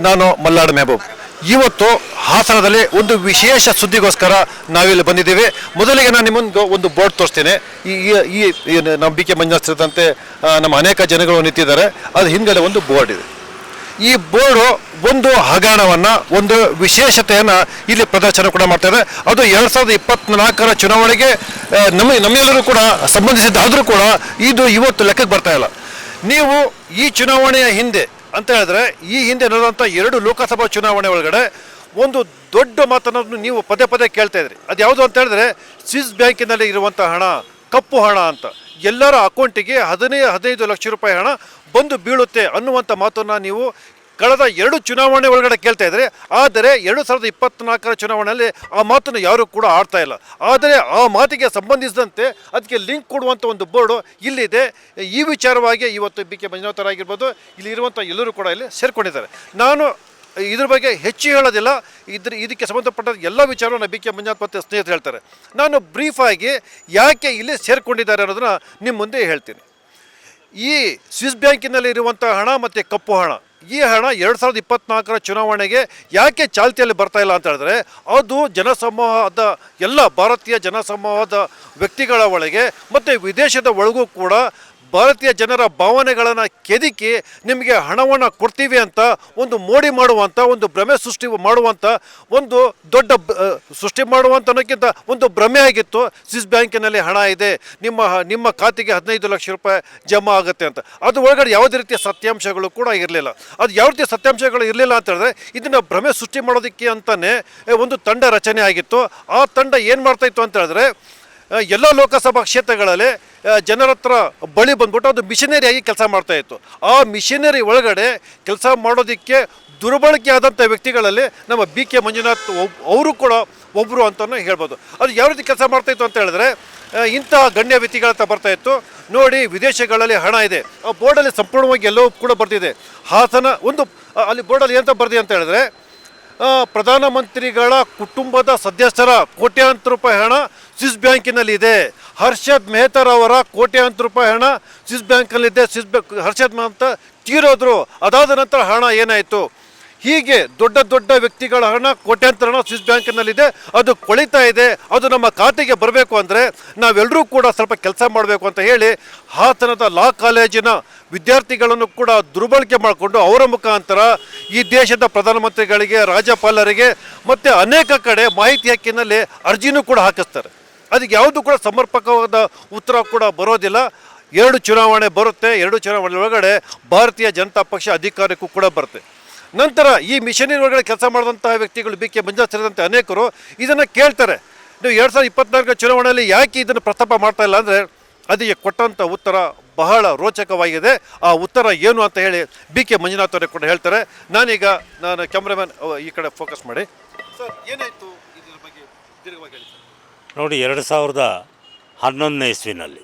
ನಾನು ಮಲ್ಲಾಡ್ ಮೆಹಬೂಬ್. ಇವತ್ತು ಹಾಸನದಲ್ಲಿ ಒಂದು ವಿಶೇಷ ಸುದ್ದಿಗೋಸ್ಕರ ನಾವಿಲ್ಲಿ ಬಂದಿದ್ದೇವೆ. ಮೊದಲಿಗೆ ನಾನು ನಿಮ್ಮೊಂದು ಒಂದು ಬೋರ್ಡ್ ತೋರಿಸ್ತೇನೆ. ಈ, ಈ- ನಮ್ಮ ಬಿ ಕೆ ನಮ್ಮ ಅನೇಕ ಜನಗಳು ನಿಂತಿದ್ದಾರೆ. ಅದು ಹಿಂದೆ ಒಂದು ಬೋರ್ಡ್ ಇದೆ. ಈ ಬೋರ್ಡು ಒಂದು ಹಗರಣವನ್ನು, ಒಂದು ವಿಶೇಷತೆಯನ್ನು ಇಲ್ಲಿ ಪ್ರದರ್ಶನ ಕೂಡ ಮಾಡ್ತಾ ಇದೆ. ಅದು ಎರಡು ಸಾವಿರದ ಇಪ್ಪತ್ನಾಲ್ಕರ ಚುನಾವಣೆಗೆ ನಮ್ಮ, ನಮ್ಮೆಲ್ಲರೂ ಕೂಡ ಸಂಬಂಧಿಸಿದ್ದಾದರೂ ಕೂಡ ಇದು ಇವತ್ತು ಲೆಕ್ಕಕ್ಕೆ ಬರ್ತಾ ಇಲ್ಲ. ನೀವು ಈ ಚುನಾವಣೆಯ ಹಿಂದೆ ಅಂತ ಹೇಳಿದ್ರೆ, ಈ ಹಿಂದೆ ನಡೆದಂಥ ಎರಡು ಲೋಕಸಭಾ ಚುನಾವಣೆ ಒಳಗಡೆ ಒಂದು ದೊಡ್ಡ ಮಾತನ್ನು ನೀವು ಪದೇ ಪದೇ ಕೇಳ್ತಾ ಇದ್ರಿ. ಅದು ಯಾವುದು ಅಂತ ಹೇಳಿದ್ರೆ, ಸ್ವಿಸ್ ಬ್ಯಾಂಕಿನಲ್ಲಿ ಇರುವಂಥ ಹಣ, ಕಪ್ಪು ಹಣ ಅಂತ. ಎಲ್ಲರ ಅಕೌಂಟಿಗೆ ಹದಿನೈದು ಹದಿನೈದು ಲಕ್ಷ ರೂಪಾಯಿ ಹಣ ಬಂದು ಬೀಳುತ್ತೆ ಅನ್ನುವಂಥ ಮಾತನ್ನು ನೀವು ಕಳೆದ ಎರಡು ಚುನಾವಣೆ ಒಳಗಡೆ ಕೇಳ್ತಾ ಇದ್ದಾರೆ ಆದರೆ ಎರಡು ಸಾವಿರದ ಇಪ್ಪತ್ನಾಲ್ಕರ ಚುನಾವಣೆಯಲ್ಲಿ ಆ ಮಾತನ್ನು ಯಾರೂ ಕೂಡ ಆಡ್ತಾ ಇಲ್ಲ. ಆದರೆ ಆ ಮಾತಿಗೆ ಸಂಬಂಧಿಸಿದಂತೆ ಅದಕ್ಕೆ ಲಿಂಕ್ ಕೊಡುವಂಥ ಒಂದು ಬೋರ್ಡು ಇಲ್ಲಿದೆ ಈ ವಿಚಾರವಾಗಿ ಇವತ್ತು ಬಿ ಕೆ ಮಂಜುನಾಥರಾಗಿರ್ಬೋದು ಇಲ್ಲಿ ಇರುವಂಥ ಎಲ್ಲರೂ ಕೂಡ ಇಲ್ಲಿ ಸೇರಿಕೊಂಡಿದ್ದಾರೆ. ನಾನು ಇದ್ರ ಬಗ್ಗೆ ಹೆಚ್ಚು ಹೇಳೋದಿಲ್ಲ. ಇದ್ರ ಇದಕ್ಕೆ ಸಂಬಂಧಪಟ್ಟ ಎಲ್ಲ ವಿಚಾರವನ್ನು ಬಿ ಕೆ ಮಂಜುನಾಥ್ ಮತ್ತು ಸ್ನೇಹಿತರು ಹೇಳ್ತಾರೆ. ನಾನು ಬ್ರೀಫಾಗಿ ಯಾಕೆ ಇಲ್ಲಿ ಸೇರಿಕೊಂಡಿದ್ದಾರೆ ಅನ್ನೋದನ್ನ ನಿಮ್ಮ ಮುಂದೆ ಹೇಳ್ತೀನಿ. ಈ ಸ್ವಿಸ್ ಬ್ಯಾಂಕಿನಲ್ಲಿ ಇರುವಂಥ ಹಣ ಮತ್ತು ಕಪ್ಪು ಹಣ ಈ ಹಣ ಎರಡು ಸಾವಿರದ ಇಪ್ಪತ್ನಾಲ್ಕರ ಚುನಾವಣೆಗೆ ಯಾಕೆ ಚಾಲ್ತಿಯಲ್ಲಿ ಬರ್ತಾ ಇಲ್ಲ ಅಂತ ಹೇಳಿದ್ರೆ, ಅದು ಜನಸಮೂಹದ, ಎಲ್ಲ ಭಾರತೀಯ ಜನಸಮೂಹದ ವ್ಯಕ್ತಿಗಳ ಒಳಗೆ ಮತ್ತು ವಿದೇಶದ ಒಳಗೂ ಕೂಡ ಭಾರತೀಯ ಜನರ ಭಾವನೆಗಳನ್ನು ಕೆದಕಿ ನಿಮಗೆ ಹಣವನ್ನು ಕೊಡ್ತೀವಿ ಅಂತ ಒಂದು ಮೋಡಿ ಮಾಡುವಂಥ ಒಂದು ಭ್ರಮೆ ಸೃಷ್ಟಿ ಮಾಡುವಂಥ ಒಂದು ದೊಡ್ಡ ಸೃಷ್ಟಿ ಮಾಡುವಂಥ ಅನ್ನೋಕ್ಕಿಂತ ಒಂದು ಭ್ರಮೆ ಆಗಿತ್ತು. ಸ್ವಿಸ್ ಬ್ಯಾಂಕಿನಲ್ಲಿ ಹಣ ಇದೆ, ನಿಮ್ಮ ನಿಮ್ಮ ಖಾತೆಗೆ ಹದಿನೈದು ಲಕ್ಷ ರೂಪಾಯಿ ಜಮಾ ಆಗುತ್ತೆ ಅಂತ. ಅದು ಒಳಗಡೆ ಯಾವುದೇ ರೀತಿಯ ಸತ್ಯಾಂಶಗಳು ಕೂಡ ಇರಲಿಲ್ಲ. ಅದು ಯಾವ ರೀತಿಯ ಸತ್ಯಾಂಶಗಳು ಇರಲಿಲ್ಲ ಅಂತ ಹೇಳಿದ್ರೆ ಇದನ್ನು ಭ್ರಮೆ ಸೃಷ್ಟಿ ಮಾಡೋದಕ್ಕೆ ಅಂತಲೇ ಒಂದು ತಂಡ ರಚನೆ ಆಗಿತ್ತು. ಆ ತಂಡ ಏನು ಮಾಡ್ತಾಯಿತ್ತು ಅಂತ ಹೇಳಿದ್ರೆ ಎಲ್ಲ ಲೋಕಸಭಾ ಕ್ಷೇತ್ರಗಳಲ್ಲಿ ಜನರ ಹತ್ರ ಬಳಿ ಬಂದ್ಬಿಟ್ಟು ಅದು ಮಿಷನರಿಯಾಗಿ ಕೆಲಸ ಮಾಡ್ತಾ ಇತ್ತು. ಆ ಮಿಷನರಿ ಒಳಗಡೆ ಕೆಲಸ ಮಾಡೋದಕ್ಕೆ ದುರ್ಬಳಕೆ ಆದಂಥ ವ್ಯಕ್ತಿಗಳಲ್ಲಿ ನಮ್ಮ ಬಿ ಕೆ ಮಂಜುನಾಥ್ ಒಬ್, ಅವರು ಕೂಡ ಒಬ್ಬರು ಅಂತಲೂ ಹೇಳ್ಬೋದು. ಅದು ಯಾವ ರೀತಿ ಕೆಲಸ ಮಾಡ್ತಾ ಇತ್ತು ಅಂತ ಹೇಳಿದ್ರೆ ಇಂತಹ ಗಣ್ಯ ವ್ಯಕ್ತಿಗಳ ಹತ್ರ ಬರ್ತಾ ಇತ್ತು. ನೋಡಿ, ವಿದೇಶಗಳಲ್ಲಿ ಹಣ ಇದೆ. ಆ ಬೋರ್ಡಲ್ಲಿ ಸಂಪೂರ್ಣವಾಗಿ ಎಲ್ಲವೂ ಕೂಡ ಬರ್ತಿದೆ. ಹಾಸನ, ಒಂದು ಅಲ್ಲಿ ಬೋರ್ಡಲ್ಲಿ ಏನಂತ ಬರ್ದಿದೆ ಅಂತ ಹೇಳಿದ್ರೆ ಪ್ರಧಾನಮಂತ್ರಿಗಳ ಕುಟುಂಬದ ಸದಸ್ಯರ ಕೋಟ್ಯಾಂತರ ರೂಪಾಯಿ ಹಣ ಸ್ವಿಸ್ ಬ್ಯಾಂಕಿನಲ್ಲಿ ಇದೆ ಹರ್ಷದ್ ಮೆಹ್ತಾರವರ ಕೋಟ್ಯಾಂತರ ರೂಪಾಯಿ ಹಣ ಸ್ವಿಸ್ ಬ್ಯಾಂಕಲ್ಲಿದೆ ಸ್ವಿಸ್ ಬ್ಯಾಂಕ್ ಹರ್ಷದ್ ಮೆಹ್ತಾ ತೀರೋದ್ರು. ಅದಾದ ನಂತರ ಹಣ ಏನಾಯಿತು? ಹೀಗೆ ದೊಡ್ಡ ದೊಡ್ಡ ವ್ಯಕ್ತಿಗಳ ಹಣ, ಕೋಟ್ಯಾಂತರ ಹಣ ಸ್ವಿಸ್ ಬ್ಯಾಂಕಿನಲ್ಲಿದೆ. ಅದು ಕೊಳಿತಾ ಇದೆ. ಅದು ನಮ್ಮ ಖಾತೆಗೆ ಬರಬೇಕು ಅಂದರೆ ನಾವೆಲ್ಲರೂ ಕೂಡ ಸ್ವಲ್ಪ ಕೆಲಸ ಮಾಡಬೇಕು ಅಂತ ಹೇಳಿ ಹಾಸನದ ಲಾ ಕಾಲೇಜಿನ ವಿದ್ಯಾರ್ಥಿಗಳನ್ನು ಕೂಡ ದುರ್ಬಳಕೆ ಮಾಡಿಕೊಂಡು ಅವರ ಮುಖಾಂತರ ಈ ದೇಶದ ಪ್ರಧಾನಮಂತ್ರಿಗಳಿಗೆ, ರಾಜ್ಯಪಾಲರಿಗೆ ಮತ್ತು ಅನೇಕ ಕಡೆ ಮಾಹಿತಿ ಹಕ್ಕಿನಲ್ಲಿ ಅರ್ಜಿನೂ ಕೂಡ ಹಾಕಿಸ್ತಾರೆ. ಅದಕ್ಕೆ ಯಾವುದು ಕೂಡ ಸಮರ್ಪಕವಾದ ಉತ್ತರ ಕೂಡ ಬರೋದಿಲ್ಲ. ಎರಡು ಚುನಾವಣೆ ಬರುತ್ತೆ, ಎರಡು ಚುನಾವಣೆ ಒಳಗಡೆ ಭಾರತೀಯ ಜನತಾ ಪಕ್ಷ ಅಧಿಕಾರಕ್ಕೂ ಕೂಡ ಬರುತ್ತೆ. ನಂತರ ಈ ಮಿಷನಿನ ಒಳಗಡೆ ಕೆಲಸ ಮಾಡಿದಂತಹ ವ್ಯಕ್ತಿಗಳು ಬಿ ಕೆ ಮಂಜಾ ಸೇರಿದಂತೆ ಅನೇಕರು ಇದನ್ನು ಕೇಳ್ತಾರೆ. ನೀವು ಎರಡು ಸಾವಿರದ ಇಪ್ಪತ್ನಾಲ್ಕರ ಚುನಾವಣೆಯಲ್ಲಿ ಯಾಕೆ ಇದನ್ನು ಪ್ರಸ್ತಾಪ ಮಾಡ್ತಾ ಇಲ್ಲ ಅಂದರೆ ಅದಕ್ಕೆ ಕೊಟ್ಟಂಥ ಉತ್ತರ ಬಹಳ ರೋಚಕವಾಗಿದೆ. ಆ ಉತ್ತರ ಏನು ಅಂತ ಹೇಳಿ ಬಿ ಕೆ ಮಂಜುನಾಥ್ ಅವರೇ ಕೂಡ ಹೇಳ್ತಾರೆ. ನಾನೀಗ ನಾನು ಕ್ಯಾಮ್ರಾಮನ್, ಈ ಕಡೆ ಫೋಕಸ್ ಮಾಡಿ. ಸರ್, ಏನಾಯಿತು ಇದರ ಬಗ್ಗೆ ದೀರ್ಘವಾಗಿ ಹೇಳಿ ನೋಡಿ, ಎರಡು ಸಾವಿರದ ಹನ್ನೊಂದನೇ ಇಸ್ವಿನಲ್ಲಿ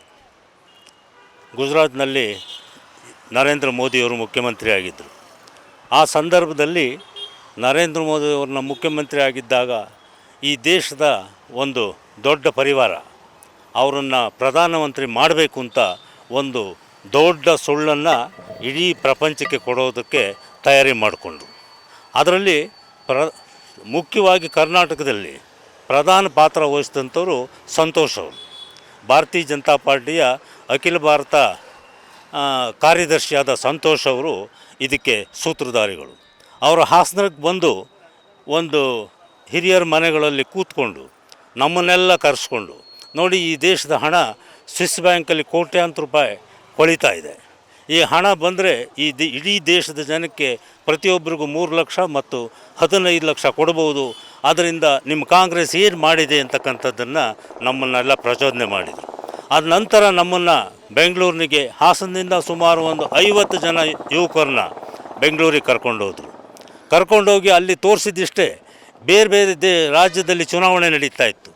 ಗುಜರಾತ್ನಲ್ಲಿ ನರೇಂದ್ರ ಮೋದಿಯವರು ಮುಖ್ಯಮಂತ್ರಿ ಆಗಿದ್ದರು ಆ ಸಂದರ್ಭದಲ್ಲಿ ನರೇಂದ್ರ ಮೋದಿಯವ್ರನ್ನ ಮುಖ್ಯಮಂತ್ರಿ ಆಗಿದ್ದಾಗ ಈ ದೇಶದ ಒಂದು ದೊಡ್ಡ ಪರಿವಾರ, ಅವರನ್ನು ಪ್ರಧಾನಮಂತ್ರಿ ಮಾಡಬೇಕು ಅಂತ ಒಂದು ದೊಡ್ಡ ಸುಳ್ಳನ್ನು ಇಡೀ ಪ್ರಪಂಚಕ್ಕೆ ಕೊಡೋದಕ್ಕೆ ತಯಾರಿ ಮಾಡಿಕೊಂಡ್ರು. ಅದರಲ್ಲಿ ಪ್ರ, ಮುಖ್ಯವಾಗಿ ಕರ್ನಾಟಕದಲ್ಲಿ ಪ್ರಧಾನ ಪಾತ್ರ ವಹಿಸಿದಂಥವರು ಸಂತೋಷ್ ಅವರು. ಭಾರತೀಯ ಜನತಾ ಪಾರ್ಟಿಯ ಅಖಿಲ ಭಾರತ ಕಾರ್ಯದರ್ಶಿಯಾದ ಸಂತೋಷ್ ಅವರು ಇದಕ್ಕೆ ಸೂತ್ರಧಾರಿಗಳು. ಅವರು ಹಾಸನಕ್ಕೆ ಬಂದು ಒಂದು ಹಿರಿಯರ ಮನೆಗಳಲ್ಲಿ ಕೂತ್ಕೊಂಡು ನಮ್ಮನ್ನೆಲ್ಲ ಕರೆಸ್ಕೊಂಡು ನೋಡಿ ಈ ದೇಶದ ಹಣ ಸ್ವಿಸ್ ಬ್ಯಾಂಕಲ್ಲಿ ಕೋಟ್ಯಾಂತರ ರೂಪಾಯಿ ಕೊಳಿತಾ ಇದೆ. ಈ ಹಣ ಬಂದರೆ ಈ ದಿ, ಇಡೀ ದೇಶದ ಜನಕ್ಕೆ ಪ್ರತಿಯೊಬ್ಬರಿಗೂ ಮೂರು ಲಕ್ಷ ಮತ್ತು ಹದಿನೈದು ಲಕ್ಷ ಕೊಡಬಹುದು ಅದರಿಂದ ನಿಮ್ಮ ಕಾಂಗ್ರೆಸ್ ಏನು ಮಾಡಿದೆ ಅಂತಕ್ಕಂಥದ್ದನ್ನು ನಮ್ಮನ್ನೆಲ್ಲ ಪ್ರಚೋದನೆ ಮಾಡಿದರು. ಅದ ನಂತರ ನಮ್ಮನ್ನು ಬೆಂಗಳೂರಿನಿಗೆ ಹಾಸನದಿಂದ ಸುಮಾರು ಒಂದು ಐವತ್ತು ಜನ ಯುವಕರನ್ನ ಬೆಂಗಳೂರಿಗೆ ಕರ್ಕೊಂಡೋದ್ರು ಕರ್ಕೊಂಡೋಗಿ ಅಲ್ಲಿ ತೋರಿಸಿದಿಷ್ಟೇ ಬೇರೆ ಬೇರೆ ದೇ, ರಾಜ್ಯದಲ್ಲಿ ಚುನಾವಣೆ ನಡೀತಾ ಇತ್ತು.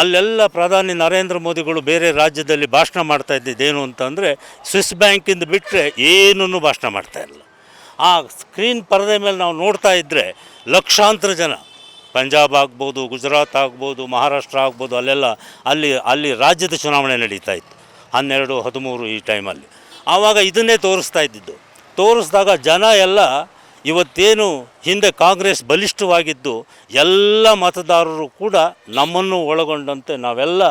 ಅಲ್ಲೆಲ್ಲ ಪ್ರಧಾನಿ ನರೇಂದ್ರ ಮೋದಿಗಳು ಬೇರೆ ರಾಜ್ಯದಲ್ಲಿ ಭಾಷಣ ಮಾಡ್ತಾ ಇದ್ದಿದ್ದೇನು ಅಂತಂದರೆ ಸ್ವಿಸ್ ಬ್ಯಾಂಕಿಂದ ಬಿಟ್ಟರೆ ಏನೂ ಭಾಷಣ ಮಾಡ್ತಾ ಇರಲಿಲ್ಲ. ಆ ಸ್ಕ್ರೀನ್ ಪರದೆ ಮೇಲೆ ನಾವು ನೋಡ್ತಾ ಇದ್ದರೆ ಲಕ್ಷಾಂತರ ಜನ, ಪಂಜಾಬ್ ಆಗ್ಬೋದು, ಗುಜರಾತ್ ಆಗ್ಬೋದು, ಮಹಾರಾಷ್ಟ್ರ ಆಗ್ಬೋದು, ಅಲ್ಲೆಲ್ಲ ಅಲ್ಲಿ ಅಲ್ಲಿ ರಾಜ್ಯದ ಚುನಾವಣೆ ನಡೀತಾ ಇತ್ತು, ಹನ್ನೆರಡು, ಹದಿಮೂರು ಈ ಟೈಮಲ್ಲಿ ಆವಾಗ ಇದನ್ನೇ ತೋರಿಸ್ತಾ ಇದ್ದಿದ್ದು. ತೋರಿಸಿದಾಗ ಜನ ಎಲ್ಲ ಇವತ್ತೇನು ಹಿಂದೆ ಕಾಂಗ್ರೆಸ್ ಬಲಿಷ್ಠವಾಗಿದ್ದು ಎಲ್ಲ ಮತದಾರರು ಕೂಡ ನಮ್ಮನ್ನು ಒಳಗೊಂಡಂತೆ ನಾವೆಲ್ಲ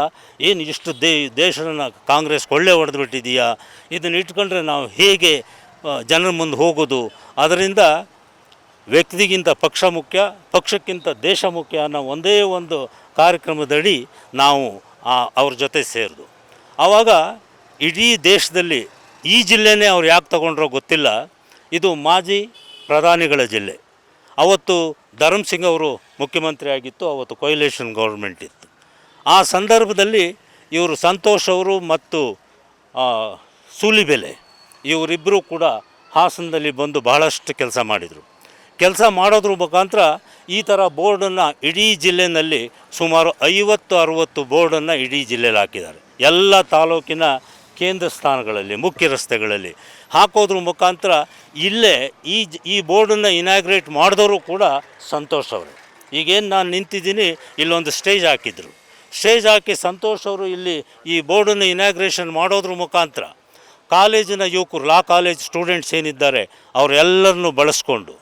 ಏನು ಇಷ್ಟು ದೇ ದೇಶನ ಕಾಂಗ್ರೆಸ್ ಕೊಳ್ಳೆ ಹೊಡೆದು ಬಿಟ್ಟಿದೆಯಾ ಇದನ್ನು ಇಟ್ಕೊಂಡ್ರೆ ನಾವು ಹೇಗೆ ಜನರ ಮುಂದೆ ಹೋಗೋದು? ಅದರಿಂದ ವ್ಯಕ್ತಿಗಿಂತ ಪಕ್ಷ ಮುಖ್ಯ, ಪಕ್ಷಕ್ಕಿಂತ ದೇಶ ಮುಖ್ಯ ಅನ್ನೋ ಒಂದೇ ಒಂದು ಕಾರ್ಯಕ್ರಮದಡಿ ನಾವು ಅವ್ರ ಜೊತೆ ಸೇರಿದು. ಆವಾಗ ಇಡೀ ದೇಶದಲ್ಲಿ ಈ ಜಿಲ್ಲೆನೇ ಅವ್ರು ಯಾಕೆ ತಗೊಂಡ್ರೋ ಗೊತ್ತಿಲ್ಲ. ಇದು ಮಾಜಿ ಪ್ರಧಾನಿಗಳ ಜಿಲ್ಲೆ. ಅವತ್ತು ಧರ್ಮ್ ಸಿಂಗ್ ಅವರು ಮುಖ್ಯಮಂತ್ರಿ ಆಗಿತ್ತು, ಅವತ್ತು ಕೊಯ್ಲೇಷನ್ ಗೌರ್ಮೆಂಟ್ ಇತ್ತು. ಆ ಸಂದರ್ಭದಲ್ಲಿ ಇವರು ಸಂತೋಷ್ ಅವರು ಮತ್ತು ಸೂಲಿಬೆಲೆ ಇವರಿಬ್ಬರು ಕೂಡ ಹಾಸನದಲ್ಲಿ ಬಂದು ಬಹಳಷ್ಟು ಕೆಲಸ ಮಾಡಿದರು. ಕೆಲಸ ಮಾಡೋದ್ರ ಮುಖಾಂತರ ಈ ಥರ ಬೋರ್ಡನ್ನು ಇಡೀ ಜಿಲ್ಲೆಯಲ್ಲಿ ಸುಮಾರು ಐವತ್ತು, ಅರುವತ್ತು ಬೋರ್ಡನ್ನು ಇಡೀ ಜಿಲ್ಲೆಯಲ್ಲಿ ಹಾಕಿದ್ದಾರೆ. ಎಲ್ಲ ತಾಲೂಕಿನ ಕೇಂದ್ರ ಸ್ಥಾನಗಳಲ್ಲಿ, ಮುಖ್ಯ ರಸ್ತೆಗಳಲ್ಲಿ ಹಾಕೋದ್ರ ಮುಖಾಂತರ ಇಲ್ಲೇ ಈ ಈ ಬೋರ್ಡನ್ನು ಇನಾಗ್ರೇಟ್ ಮಾಡಿದವರು ಕೂಡ ಸಂತೋಷ್ ಅವರು. ಈಗೇನು ನಾನು ನಿಂತಿದ್ದೀನಿ, ಇಲ್ಲೊಂದು ಸ್ಟೇಜ್ ಹಾಕಿದ್ರು. ಸ್ಟೇಜ್ ಹಾಕಿ ಸಂತೋಷ್ ಅವರು ಇಲ್ಲಿ ಈ ಬೋರ್ಡನ್ನು ಇನಾಗ್ರೇಷನ್ ಮಾಡೋದ್ರ ಮುಖಾಂತರ ಕಾಲೇಜಿನ ಯುವಕರು, ಲಾ ಕಾಲೇಜ್ ಸ್ಟೂಡೆಂಟ್ಸ್ ಏನಿದ್ದಾರೆ, ಅವರೆಲ್ಲರನ್ನು ಬಳಸ್ಕೊಂಡು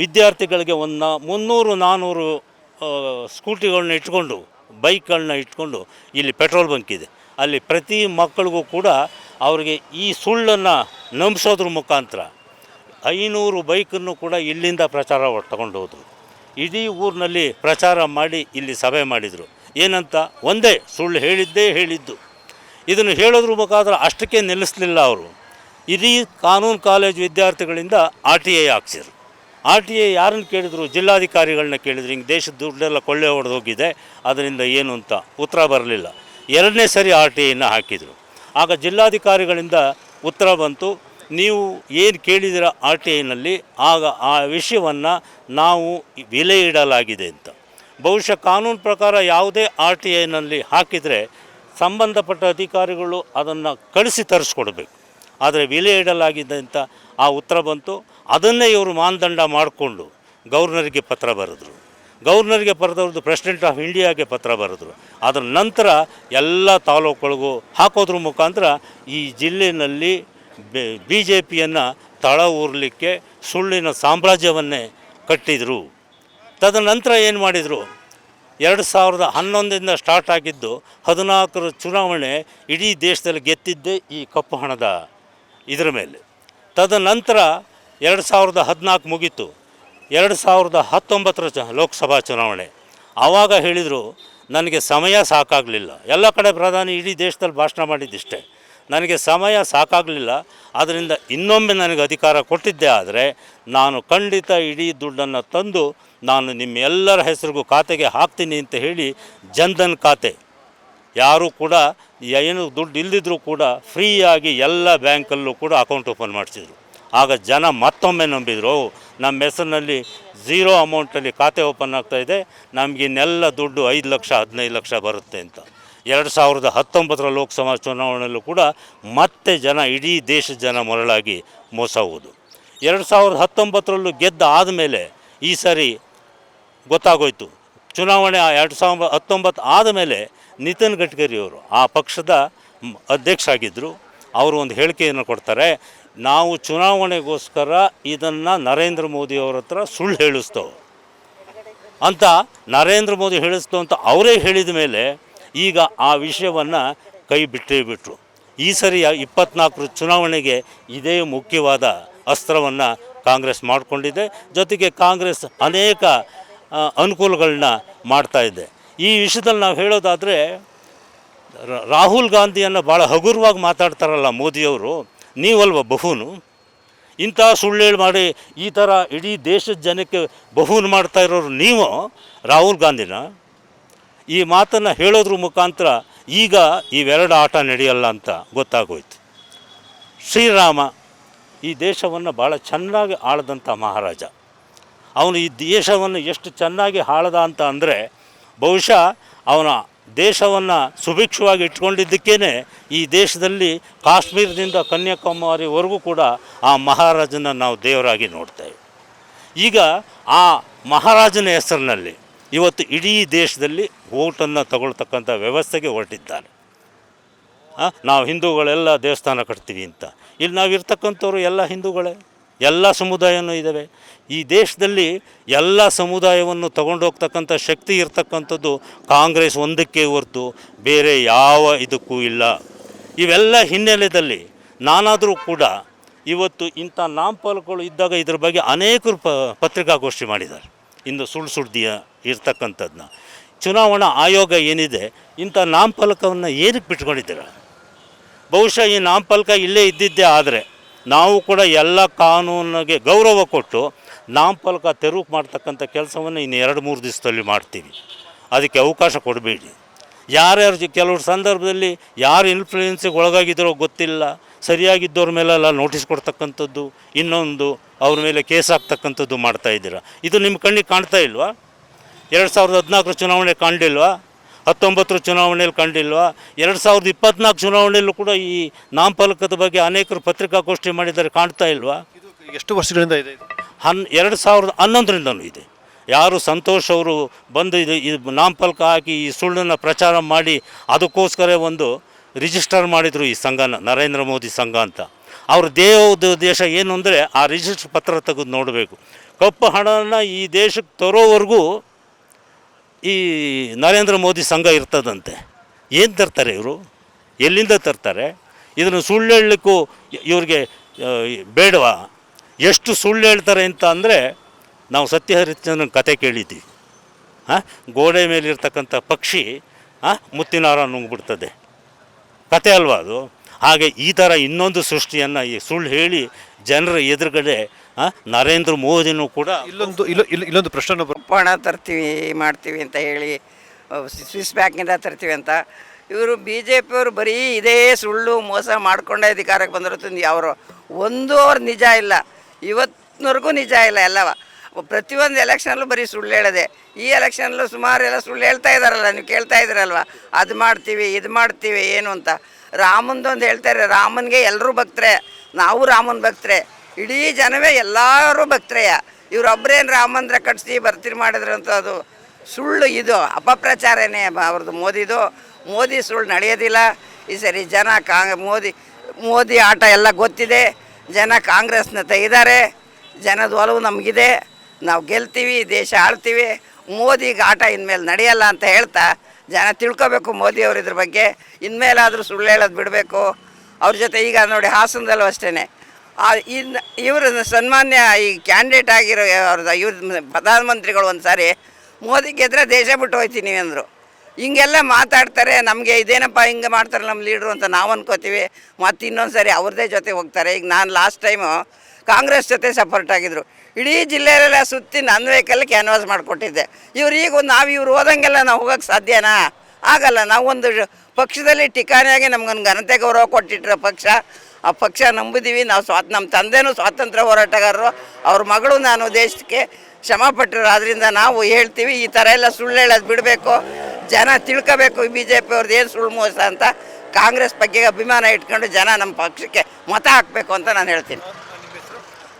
ವಿದ್ಯಾರ್ಥಿಗಳಿಗೆ ಒಂದು ಮುನ್ನೂರು ನಾನ್ನೂರು ಸ್ಕೂಟಿಗಳನ್ನ ಇಟ್ಕೊಂಡು ಬೈಕ್ಗಳನ್ನ ಇಟ್ಕೊಂಡು ಇಲ್ಲಿ ಪೆಟ್ರೋಲ್ ಬಂಕ್ ಇದೆ. ಅಲ್ಲಿ ಪ್ರತಿ ಮಕ್ಕಳಿಗೂ ಕೂಡ ಅವರಿಗೆ ಈ ಸುಳ್ಳನ್ನು ನಂಬಿಸೋದ್ರ ಮುಖಾಂತರ ಐನೂರು ಬೈಕನ್ನು ಕೂಡ ಇಲ್ಲಿಂದ ಪ್ರಚಾರ ತಗೊಂಡು ಹೋದರು. ಇಡೀ ಊರಿನಲ್ಲಿ ಪ್ರಚಾರ ಮಾಡಿ ಇಲ್ಲಿ ಸಭೆ ಮಾಡಿದರು. ಏನಂತ? ಒಂದೇ ಸುಳ್ಳು ಹೇಳಿದ್ದೇ ಹೇಳಿದ್ದು. ಇದನ್ನು ಹೇಳೋದ್ರ ಮುಖಾಂತರ ಅಷ್ಟಕ್ಕೆ ನಿಲ್ಲಿಸಲಿಲ್ಲ ಅವರು. ಇಡೀ ಕಾನೂನು ಕಾಲೇಜು ವಿದ್ಯಾರ್ಥಿಗಳಿಂದ ಆರ್ ಟಿ ಐ ಹಾಕ್ಸಿದ್ರು. ಆರ್ ಟಿ ಐ ಯಾರನ್ನು ಕೇಳಿದ್ರು? ಜಿಲ್ಲಾಧಿಕಾರಿಗಳನ್ನ ಕೇಳಿದ್ರು. ಹಿಂಗೆ ದೇಶದ ದುಡ್ಡೆಲ್ಲ ಕೊಳ್ಳೆ ಹೊಡೆದೋಗಿದೆ ಅದರಿಂದ ಏನು ಅಂತ ಉತ್ತರ ಬರಲಿಲ್ಲ. ಎರಡನೇ ಸರಿ ಆರ್ ಟಿ ಐನ ಹಾಕಿದರು. ಆಗ ಜಿಲ್ಲಾಧಿಕಾರಿಗಳಿಂದ ಉತ್ತರ ಬಂತು, ನೀವು ಏನು ಕೇಳಿದಿರ ಆರ್ ಟಿ ಐನಲ್ಲಿ ಆಗ ಆ ವಿಷಯವನ್ನು ನಾವು ವಿಲೆ ಇಡಲಾಗಿದೆ ಅಂತ. ಬಹುಶಃ ಕಾನೂನು ಪ್ರಕಾರ ಯಾವುದೇ ಆರ್ ಟಿ ಐನಲ್ಲಿ ಹಾಕಿದರೆ ಸಂಬಂಧಪಟ್ಟ ಅಧಿಕಾರಿಗಳು ಅದನ್ನು ಕಳಿಸಿ ತರಿಸ್ಕೊಡ್ಬೇಕು. ಆದರೆ ವಿಲೆ ಇಡಲಾಗಿದೆ ಅಂತ ಆ ಉತ್ತರ ಬಂತು. ಅದನ್ನೇ ಇವರು ಮಾನದಂಡ ಮಾಡಿಕೊಂಡು ಗೌರ್ನರಿಗೆ ಪತ್ರ ಬರೆದ್ರು. ಗವರ್ನರ್ಗೆ ಬರೆದವ್ರದ್ದು ಪ್ರೆಸಿಡೆಂಟ್ ಆಫ್ ಇಂಡಿಯಾಗೆ ಪತ್ರ ಬರೆದ್ರು. ಅದರ ನಂತರ ಎಲ್ಲ ತಾಲೂಕುಗಳಿಗೂ ಹಾಕೋದ್ರ ಮುಖಾಂತರ ಈ ಜಿಲ್ಲೆಯಲ್ಲಿ ಬಿ ಜೆ ಪಿಯನ್ನು ತಳ ಊರಲಿಕ್ಕೆ ಸುಳ್ಳಿನ ಸಾಮ್ರಾಜ್ಯವನ್ನೇ ಕಟ್ಟಿದರು. ತದನಂತರ ಏನು ಮಾಡಿದರು? ಎರಡು ಸಾವಿರದ ಹನ್ನೊಂದರಿಂದ ಸ್ಟಾರ್ಟ್ ಆಗಿದ್ದು ಹದಿನಾಲ್ಕರ ಚುನಾವಣೆ ಇಡೀ ದೇಶದಲ್ಲಿ ಗೆದ್ದಿದ್ದೇ ಈ ಕಪ್ಪು ಹಣದ ಇದರ ಮೇಲೆ. ತದನಂತರ ಎರಡು ಸಾವಿರದ ಹದಿನಾಲ್ಕು ಮುಗೀತು. ಎರಡು ಸಾವಿರದ ಹತ್ತೊಂಬತ್ತರ ಚ ಲೋಕಸಭಾ ಚುನಾವಣೆ. ಆವಾಗ ಹೇಳಿದರು, ನನಗೆ ಸಮಯ ಸಾಕಾಗಲಿಲ್ಲ. ಎಲ್ಲ ಕಡೆ ಪ್ರಧಾನಿ ಇಡೀ ದೇಶದಲ್ಲಿ ಭಾಷಣ ಮಾಡಿದ್ದಿಷ್ಟೇ. ನನಗೆ ಸಮಯ ಸಾಕಾಗಲಿಲ್ಲ. ಆದ್ದರಿಂದ ಇನ್ನೊಮ್ಮೆ ನನಗೆ ಅಧಿಕಾರ ಕೊಟ್ಟಿದ್ದೆ ಆದರೆ, ನಾನು ಖಂಡಿತ ಇಡೀ ದುಡ್ಡನ್ನು ತಂದು ನಾನು ನಿಮ್ಮೆಲ್ಲರ ಹೆಸರಿಗೂ ಖಾತೆಗೆ ಹಾಕ್ತೀನಿ ಅಂತ ಹೇಳಿ ಜನ್ಧನ್ ಖಾತೆ. ಯಾರೂ ಕೂಡ, ಏನು ದುಡ್ಡು ಇಲ್ಲದಿದ್ರೂ ಕೂಡ, ಫ್ರೀಯಾಗಿ ಎಲ್ಲ ಬ್ಯಾಂಕಲ್ಲೂ ಕೂಡ ಅಕೌಂಟ್ ಓಪನ್ ಮಾಡಿಸಿದ್ರು. ಆಗ ಜನ ಮತ್ತೊಮ್ಮೆ ನಂಬಿದರು ನಮ್ಮ ಹೆಸರಿನಲ್ಲಿ ಝೀರೋ ಅಮೌಂಟಲ್ಲಿ ಖಾತೆ ಓಪನ್ ಆಗ್ತಾ ಇದೆ, ನಮಗೆ ಇನ್ನೆಲ್ಲ ದುಡ್ಡು ಐದು ಲಕ್ಷ, ಹದಿನೈದು ಲಕ್ಷ ಬರುತ್ತೆ ಅಂತ. ಎರಡು ಸಾವಿರದ ಹತ್ತೊಂಬತ್ತರ ಲೋಕಸಭಾ ಚುನಾವಣೆಯಲ್ಲೂ ಕೂಡ ಮತ್ತೆ ಜನ ಇಡೀ ದೇಶದ ಜನ ಮರಳಾಗಿ ಮೋಸ ಹೋದು ಎರಡು ಸಾವಿರದ ಹತ್ತೊಂಬತ್ತರಲ್ಲೂ ಗೆದ್ದ ಆದಮೇಲೆ ಈ ಸಾರಿ ಗೊತ್ತಾಗೋಯ್ತು. ಚುನಾವಣೆ ಎರಡು ಸಾವಿರದ ಹತ್ತೊಂಬತ್ತು ಆದಮೇಲೆ ನಿತಿನ್ ಗಡ್ಕರಿಯವರು ಆ ಪಕ್ಷದ ಅಧ್ಯಕ್ಷ ಆಗಿದ್ದರು ಅವರು ಒಂದು ಹೇಳಿಕೆಯನ್ನು ಕೊಡ್ತಾರೆ ನಾವು ಚುನಾವಣೆಗೋಸ್ಕರ ಇದನ್ನು ನರೇಂದ್ರ ಮೋದಿಯವ್ರ ಹತ್ರ ಸುಳ್ಳು ಹೇಳಿಸ್ತೇವೆ. ಅಂತ ನರೇಂದ್ರ ಮೋದಿ ಹೇಳಿಸ್ತು ಅಂತ ಅವರೇ ಹೇಳಿದ ಮೇಲೆ ಈಗ ಆ ವಿಷಯವನ್ನು ಕೈ ಬಿಟ್ಟೇ ಬಿಟ್ಟರು ಈ ಸರಿ ಇಪ್ಪತ್ನಾಲ್ಕರ ಚುನಾವಣೆಗೆ ಇದೇ ಮುಖ್ಯವಾದ ಅಸ್ತ್ರವನ್ನು ಕಾಂಗ್ರೆಸ್ ಮಾಡಿಕೊಂಡಿದೆ. ಜೊತೆಗೆ ಕಾಂಗ್ರೆಸ್ ಅನೇಕ ಅನುಕೂಲಗಳನ್ನ ಇದೆ. ಈ ವಿಷಯದಲ್ಲಿ ನಾವು ಹೇಳೋದಾದರೆ ರಾಹುಲ್ ಗಾಂಧಿಯನ್ನು ಭಾಳ ಹಗುರವಾಗಿ ಮಾತಾಡ್ತಾರಲ್ಲ ಮೋದಿಯವರು. ನೀವಲ್ವ ಬಹುನು? ಇಂಥ ಸುಳ್ಳೇಳು ಮಾಡಿ ಈ ಥರ ಇಡೀ ದೇಶದ ಜನಕ್ಕೆ ಬಹುನು ಮಾಡ್ತಾ ಇರೋರು ನೀವು ರಾಹುಲ್ ಗಾಂಧಿನ? ಈ ಮಾತನ್ನು ಹೇಳೋದ್ರ ಮುಖಾಂತರ ಈಗ ಇವೆರಡು ಆಟ ನಡೆಯಲ್ಲ ಅಂತ ಗೊತ್ತಾಗೋಯ್ತು. ಶ್ರೀರಾಮ ಈ ದೇಶವನ್ನು ಭಾಳ ಚೆನ್ನಾಗಿ ಆಳದಂಥ ಮಹಾರಾಜ. ಅವನು ಈ ದೇಶವನ್ನು ಎಷ್ಟು ಚೆನ್ನಾಗಿ ಆಳದ ಅಂತ ಅಂದರೆ ಬಹುಶಃ ಅವನ ದೇಶವನ್ನು ಸುಭಿಕ್ಷವಾಗಿ ಇಟ್ಕೊಂಡಿದ್ದಕ್ಕೇ ಈ ದೇಶದಲ್ಲಿ ಕಾಶ್ಮೀರದಿಂದ ಕನ್ಯಾಕುಮಾರಿವರೆಗೂ ಕೂಡ ಆ ಮಹಾರಾಜನ ನಾವು ದೇವರಾಗಿ ನೋಡ್ತೇವೆ ಈಗ ಆ ಮಹಾರಾಜನ ಹೆಸರಿನಲ್ಲಿ ಇವತ್ತು ಇಡೀ ದೇಶದಲ್ಲಿ ಓಟನ್ನು ತಗೊಳ್ತಕ್ಕಂಥ ವ್ಯವಸ್ಥೆಗೆ ಹೊರಟಿದ್ದಾರೆ. ನಾವು ಹಿಂದೂಗಳೆಲ್ಲ ದೇವಸ್ಥಾನ ಕಟ್ತೀವಿ ಅಂತ. ಇಲ್ಲಿ ನಾವು ಇರ್ತಕ್ಕಂಥವ್ರು ಎಲ್ಲ ಹಿಂದೂಗಳೇ. ಎಲ್ಲ ಸಮುದಾಯನೂ ಇದ್ದಾವೆ. ಈ ದೇಶದಲ್ಲಿ ಎಲ್ಲ ಸಮುದಾಯವನ್ನು ತಗೊಂಡೋಗ್ತಕ್ಕಂಥ ಶಕ್ತಿ ಇರ್ತಕ್ಕಂಥದ್ದು ಕಾಂಗ್ರೆಸ್ ಒಂದಕ್ಕೆ ಹೊರತು ಬೇರೆ ಯಾವ ಇದಕ್ಕೂ ಇಲ್ಲ. ಇವೆಲ್ಲ ಹಿನ್ನೆಲೆಯಲ್ಲಿ ನಾನಾದರೂ ಕೂಡ ಇವತ್ತು ಇಂಥ ನಾಮಫಲಕಗಳು ಇದ್ದಾಗ ಇದ್ರ ಬಗ್ಗೆ ಅನೇಕರು ಪ ಪತ್ರಿಕಾಗೋಷ್ಠಿ ಮಾಡಿದ್ದಾರೆ. ಇಂದು ಸುಳ್ಳು ಸುಳ್ದಿಯ ಇರ್ತಕ್ಕಂಥದ್ದನ್ನ ಚುನಾವಣಾ ಆಯೋಗ ಏನಿದೆ, ಇಂಥ ನಾಮಫಲಕವನ್ನು ಏನಕ್ಕೆ ಬಿಟ್ಕೊಂಡಿದ್ದೀರ ಬಹುಶಃ ಈ ನಾಮಫಲಕ ಇಲ್ಲೇ ಇದ್ದಿದ್ದೇ ಆದರೆ ನಾವು ಕೂಡ ಎಲ್ಲ ಕಾನೂನಿಗೆ ಗೌರವ ಕೊಟ್ಟು ನಾಮಫಲಕ ತೆರವು ಮಾಡ್ತಕ್ಕಂಥ ಕೆಲಸವನ್ನು ಇನ್ನು ಎರಡು ಮೂರು ದಿವಸದಲ್ಲಿ ಮಾಡ್ತೀವಿ. ಅದಕ್ಕೆ ಅವಕಾಶ ಕೊಡಬೇಡಿ. ಯಾರ್ಯಾರು ಕೆಲವ್ರ ಕೆಲವು ಸಂದರ್ಭದಲ್ಲಿ ಯಾರು ಇನ್ಫ್ಲೂಯೆನ್ಸಿಗೆ ಒಳಗಾಗಿದ್ದರೋ ಗೊತ್ತಿಲ್ಲ. ಸರಿಯಾಗಿದ್ದವ್ರ ಮೇಲೆಲ್ಲ ನೋಟಿಸ್ ಕೊಡ್ತಕ್ಕಂಥದ್ದು, ಇನ್ನೊಂದು ಅವ್ರ ಮೇಲೆ ಕೇಸ್ ಹಾಕ್ತಕ್ಕಂಥದ್ದು ಮಾಡ್ತಾ ಇದ್ದೀರಾ. ಇದು ನಿಮ್ಮ ಕಣ್ಣಿಗೆ ಕಾಣ್ತಾ ಇಲ್ವಾ? ಎರಡು ಸಾವಿರದ ಹದಿನಾಲ್ಕರ ಚುನಾವಣೆ ಕಂಡಿಲ್ವಾ? ಹತ್ತೊಂಬತ್ತರ ಚುನಾವಣೆಯಲ್ಲಿ ಕಂಡಿಲ್ವಾ? ಎರಡು ಸಾವಿರದ ಇಪ್ಪತ್ನಾಲ್ಕು ಚುನಾವಣೆಯಲ್ಲೂ ಕೂಡ ಈ ನಾಮಫಲಕದ ಬಗ್ಗೆ ಅನೇಕರು ಪತ್ರಿಕಾಗೋಷ್ಠಿ ಮಾಡಿದ್ದಾರೆ ಕಾಣ್ತಾ ಇಲ್ವಾ? ಎಷ್ಟು ವರ್ಷಗಳಿಂದ ಇದೆ? ಹನ್ ಎರಡು ಸಾವಿರದ ಹನ್ನೊಂದರಿಂದನೂ ಇದೆ. ಯಾರು ಸಂತೋಷ್ ಅವರು ಬಂದು ಇದು ಇದು ನಾಮಫಲಕ ಹಾಕಿ ಈ ಸುಳ್ಳನ್ನು ಪ್ರಚಾರ ಮಾಡಿ ಅದಕ್ಕೋಸ್ಕರ ಒಂದು ರಿಜಿಸ್ಟರ್ ಮಾಡಿದರು ಈ ಸಂಘನ ನರೇಂದ್ರ ಮೋದಿ ಸಂಘ ಅಂತ. ಅವ್ರ ದೇವ ದೇಶ ಏನು ಅಂದರೆ ಆ ರಿಜಿಸ್ಟರ್ ಪತ್ರ ತೆಗೆದು ನೋಡಬೇಕು. ಕಪ್ಪು ಹಣನ ಈ ದೇಶಕ್ಕೆ ತರೋವರೆಗೂ ಈ ನರೇಂದ್ರ ಮೋದಿ ಸಂಘ ಇರ್ತದಂತೆ, ಏನು ತರ್ತಾರೆ ಇವರು? ಎಲ್ಲಿಂದ ತರ್ತಾರೆ? ಇದನ್ನು ಸುಳ್ಳು ಹೇಳಲಿಕ್ಕೂ ಇವ್ರಿಗೆ ಬೇಡವಾ? ಎಷ್ಟು ಸುಳ್ಳು ಹೇಳ್ತಾರೆ ಅಂತ ಅಂದರೆ, ನಾವು ಸತ್ಯ ಹರಿಶ್ಚಂದ್ರನ ಕತೆ ಕೇಳಿದ್ದೀವಿ ಹಾಂ ಗೋಡೆ ಮೇಲಿರ್ತಕ್ಕಂಥ ಪಕ್ಷಿ ಹಾಂ ಮುತ್ತಿನಾರ ನುಂಗ್ಬಿಡ್ತದೆ. ಕತೆ ಅಲ್ವಾ ಅದು? ಹಾಗೆ ಈ ಥರ ಇನ್ನೊಂದು ಸೃಷ್ಟಿಯನ್ನು ಈ ಸುಳ್ಳು ಹೇಳಿ ಜನರ ಎದುರುಗಡೆ ನರೇಂದ್ರ ಮೋದಿನೂ ಕೂಡ ಇಲ್ಲೊಂದು ಇಲ್ಲೊ- ಇಲ್ಲ ಇಲ್ಲೊಂದು ಪ್ರಶ್ನೆ ಪಣ ತರ್ತೀವಿ ಮಾಡ್ತೀವಿ ಅಂತ ಹೇಳಿ ಸ್ವಿಸ್ ಬ್ಯಾಂಕಿಂದ ತರ್ತೀವಿ ಅಂತ. ಇವರು ಬಿ ಜೆ ಪಿಯವರು ಬರೀ ಇದೇ ಸುಳ್ಳು ಮೋಸ ಮಾಡಿಕೊಂಡೇ ಅಧಿಕಾರಕ್ಕೆ ಬಂದಿರುತ್ತೆ ಅವರು ಒಂದು ಅವ್ರ ನಿಜ ಇಲ್ಲ. ಇವತ್ತಿನವರೆಗೂ ನಿಜ ಇಲ್ಲ ಎಲ್ಲವ. ಪ್ರತಿಯೊಂದು ಎಲೆಕ್ಷನಲ್ಲೂ ಬರೀ ಸುಳ್ಳು ಹೇಳದೆ. ಈ ಎಲೆಕ್ಷನಲ್ಲೂ ಸುಮಾರು ಎಲ್ಲ ಸುಳ್ಳು ಹೇಳ್ತಾ ಇದ್ದಾರಲ್ಲ ನೀವು ಕೇಳ್ತಾ ಇದ್ದೀರಲ್ವ ಅದು ಮಾಡ್ತೀವಿ ಇದು ಮಾಡ್ತೀವಿ ಏನು ಅಂತ. ರಾಮಂದೊಂದು ಹೇಳ್ತಾರೆ ರಾಮನಿಗೆ ಎಲ್ಲರೂ ಭಕ್ತರೆ. ನಾವು ರಾಮನ ಭಕ್ತರೇ. ಇಡೀ ಜನವೇ ಎಲ್ಲರೂ ಭಕ್ತರೆಯ. ಇವರೊಬ್ಬರೇನು ರಾಮಂದ್ರ ಕಟ್ಸಿ ಬರ್ತೀರಿ ಮಾಡಿದ್ರು ಅಂತ ಅದು ಸುಳ್ಳು ಇದು, ಅಪಪ್ರಚಾರನೇ ಅವ್ರದ್ದು ಮೋದಿದು. ಮೋದಿ ಸುಳ್ಳು ನಡೆಯೋದಿಲ್ಲ. ಈ ಸರಿ ಜನ ಕಾಂಗ್ ಮೋದಿ ಮೋದಿ ಆಟ ಎಲ್ಲ ಗೊತ್ತಿದೆ. ಜನ ಕಾಂಗ್ರೆಸ್ನ ತೆಗಿದ್ದಾರೆ ಜನದ ಒಲವು ನಮಗಿದೆ. ನಾವು ಗೆಲ್ತೀವಿ, ದೇಶ ಆಳ್ತೀವಿ. ಮೋದಿಗೆ ಆಟ ಇನ್ಮೇಲೆ ನಡೆಯಲ್ಲ ಅಂತ ಹೇಳ್ತಾ ಜನ ತಿಳ್ಕೊಬೇಕು ಮೋದಿಯವ್ರು ಇದ್ರ ಬಗ್ಗೆ. ಇನ್ಮೇಲಾದರೂ ಸುಳ್ಳು ಹೇಳೋದು ಬಿಡಬೇಕು. ಅವ್ರ ಜೊತೆ ಈಗ ನೋಡಿ ಹಾಸನದಲ್ಲೂ ಅಷ್ಟೇ ಇನ್ನು ಇವರು ಸನ್ಮಾನ್ಯ ಈ ಕ್ಯಾಂಡಿಡೇಟ್ ಆಗಿರೋ ಅವ್ರದ್ದು ಇವ್ರ ಪ್ರಧಾನಮಂತ್ರಿಗಳು ಒಂದು ಸಾರಿ ಮೋದಿ ಗೆದ್ರೆ ದೇಶ ಬಿಟ್ಟು ಹೋಯ್ತೀನಿ ಅಂದರು. ಹಿಂಗೆಲ್ಲ ಮಾತಾಡ್ತಾರೆ, ನಮಗೆ ಇದೇನಪ್ಪ ಹಿಂಗೆ ಮಾಡ್ತಾರೆ ನಮ್ಮ ಲೀಡ್ರು ಅಂತ ನಾವು ಅನ್ಕೋತೀವಿ. ಮತ್ತು ಇನ್ನೊಂದು ಸಾರಿ ಅವ್ರದ್ದೇ ಜೊತೆ ಹೋಗ್ತಾರೆ. ಈಗ ನಾನು ಲಾಸ್ಟ್ ಟೈಮು ಕಾಂಗ್ರೆಸ್ ಜೊತೆ ಸಪೋರ್ಟ್ ಆಗಿದ್ರು. ಇಡೀ ಜಿಲ್ಲೆಯಲ್ಲೆಲ್ಲ ಸುತ್ತಿ ನನ್ನ ವೆಹಿಕಲ್ ಕ್ಯಾನ್ವಾಸ್ ಮಾಡಿಕೊಟ್ಟಿದ್ದೆ. ಇವ್ರು ಈಗ ಒಂದು ನಾವು ಇವ್ರು ಹೋದಂಗೆಲ್ಲ ನಾವು ಹೋಗೋಕ್ಕೆ ಸಾಧ್ಯನಾ? ಆಗಲ್ಲ. ನಾವು ಒಂದು ಪಕ್ಷದಲ್ಲಿ ಠಿಕಾಣಿಯಾಗಿ ನಮ್ಗೊಂದು ಘನತೆ ಗೌರವ ಕೊಟ್ಟಿಟ್ರೆ ಪಕ್ಷ, ಆ ಪಕ್ಷ ನಂಬಿದ್ದೀವಿ ನಾವು ಸ್ವಾತ್ ನಮ್ಮ ತಂದೆನೂ ಸ್ವಾತಂತ್ರ್ಯ ಹೋರಾಟಗಾರರು. ಅವ್ರ ಮಗಳು ನಾನು ದೇಶಕ್ಕೆ ಶ್ರಮಪಟ್ಟರು ಆದ್ದರಿಂದ ನಾವು ಹೇಳ್ತೀವಿ, ಈ ಥರ ಎಲ್ಲ ಸುಳ್ಳು ಹೇಳೋದು ಬಿಡಬೇಕು. ಜನ ತಿಳ್ಕೋಬೇಕು ಬಿ ಜೆ ಪಿ ಅವ್ರದ್ದು ಏನು ಸುಳ್ಳು ಮೋಸ ಅಂತ. ಕಾಂಗ್ರೆಸ್ ಬಗ್ಗೆ ಅಭಿಮಾನ ಇಟ್ಕೊಂಡು ಜನ ನಮ್ಮ ಪಕ್ಷಕ್ಕೆ ಮತ ಹಾಕಬೇಕು ಅಂತ ನಾನು ಹೇಳ್ತೀನಿ.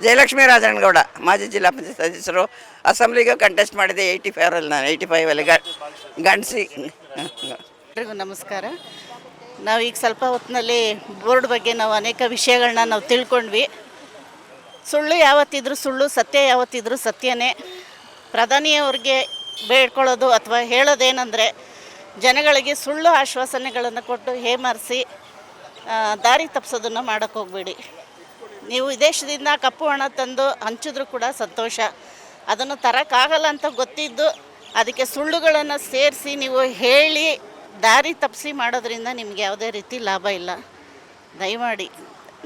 ಜಯಲಕ್ಷ್ಮಿ ರಾಜನಗೌಡ, ಮಾಜಿ ಜಿಲ್ಲಾ ಪಂಚಾಯತ್ ಸದಸ್ಯರು ಅಸೆಂಬ್ಲಿಗೆ ಕಂಟೆಸ್ಟ್ ಮಾಡಿದೆ ಏಯ್ಟಿ ಫೈವರಲ್ಲಿ ನಾನು ಏಯ್ಟಿ ಫೈವಲ್ಲಿ ಗಂಡಸಿ. ಎಲ್ರಿಗೂ ನಮಸ್ಕಾರ. ನಾವು ಈಗ ಸ್ವಲ್ಪ ಹೊತ್ತಿನಲ್ಲಿ ಬೋರ್ಡ್ ಬಗ್ಗೆ ನಾವು ಅನೇಕ ವಿಷಯಗಳನ್ನ ನಾವು ತಿಳ್ಕೊಂಡ್ವಿ. ಸುಳ್ಳು ಯಾವತ್ತಿದ್ರು ಸುಳ್ಳು, ಸತ್ಯ ಯಾವತ್ತಿದ್ರು ಸತ್ಯನೇ. ಪ್ರಧಾನಿಯವ್ರಿಗೆ ಬೇಡ್ಕೊಳ್ಳೋದು ಅಥವಾ ಹೇಳೋದೇನೆಂದರೆ, ಜನಗಳಿಗೆ ಸುಳ್ಳು ಆಶ್ವಾಸನೆಗಳನ್ನು ಕೊಟ್ಟು ಹೇಮಾರಿಸಿ ದಾರಿ ತಪ್ಪಿಸೋದನ್ನು ಮಾಡೋಕ್ಕೆ ಹೋಗಬೇಡಿ. ನೀವು ವಿದೇಶದಿಂದ ಕಪ್ಪು ಹಣ ತಂದು ಹಂಚಿದ್ರು ಕೂಡ ಸಂತೋಷ. ಅದನ್ನು ತರೋಕ್ಕಾಗಲ್ಲ ಅಂತ ಗೊತ್ತಿದ್ದು ಅದಕ್ಕೆ ಸುಳ್ಳುಗಳನ್ನು ಸೇರಿಸಿ ನೀವು ಹೇಳಿ ದಾರಿ ತಪ್ಪಿಸಿ ಮಾಡೋದ್ರಿಂದ ನಿಮ್ಗೆ ಯಾವುದೇ ರೀತಿ ಲಾಭ ಇಲ್ಲ. ದಯಮಾಡಿ